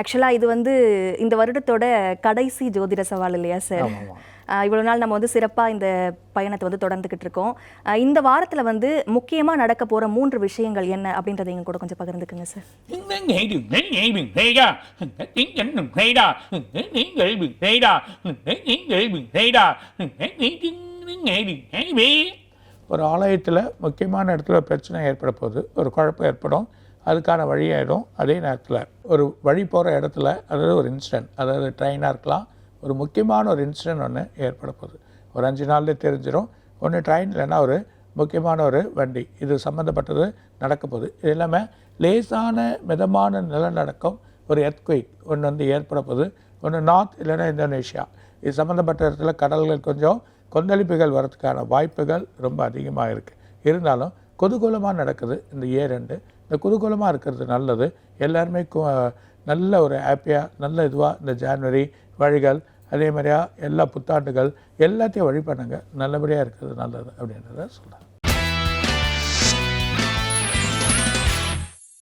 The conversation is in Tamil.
ஆக்சுவலாக இது வந்து இந்த வருடத்தோட கடைசி ஜோதிட சவால் இல்லையா சார் இவ்வளோ நாள் நம்ம வந்து சிறப்பாக இந்த பயணத்தை வந்து தொடர்ந்துக்கிட்டு இருக்கோம். இந்த வாரத்தில் வந்து முக்கியமாக நடக்க போகிற மூன்று விஷயங்கள் என்ன அப்படின்றத எங்க கூட கொஞ்சம் பகிர்ந்துக்குங்க சார் ஒரு ஆலயத்தில் முக்கியமான இடத்துல பிரச்சனை ஏற்பட போகுது ஒரு குழப்பம் ஏற்படும். அதுக்கான வழியாயிடும் அதே நேரத்தில். ஒரு வழி போகிற இடத்துல அதாவது ஒரு இன்சிடென்ட் அதாவது ட்ரெயினாக இருக்கலாம் ஒரு முக்கியமான ஒரு இன்சிடென்ட் ஒன்று ஏற்பட போகுது. ஒரு அஞ்சு நாள்லேயே தெரிஞ்சிடும் ஒன்று ட்ரெயின் இல்லைன்னா ஒரு முக்கியமான ஒரு வண்டி. இது சம்மந்தப்பட்டது நடக்க போகுது. இது இல்லாமல் லேசான மிதமான நிலநடுக்கம் ஒரு எர்த்குயிக் ஒன்று வந்து ஏற்பட போகுது. ஒன்று நார்த் இல்லைன்னா இந்தோனேஷியா இது சம்மந்தப்பட்ட இடத்துல கடல்கள் கொஞ்சம் கொந்தளிப்புகள் வரதுக்கான வாய்ப்புகள் ரொம்ப அதிகமாக இருக்குது இருந்தாலும் குதூகூலமாக நடக்குது. இந்த இயர் ரெண்டு. இந்த குதூகூலமாக இருக்கிறது நல்லது. எல்லாருமே கு- நல்ல ஒரு ஹாப்பியாக நல்ல இதுவாக இந்த ஜான்வரி வழிகள் அதே மாதிரியா எல்லா புத்தாண்டுகள் எல்லாத்தையும் வழி பண்ணுங்க நல்லபடியாக இருக்கிறது நல்லது அப்படின்றத சொல்கிறேன்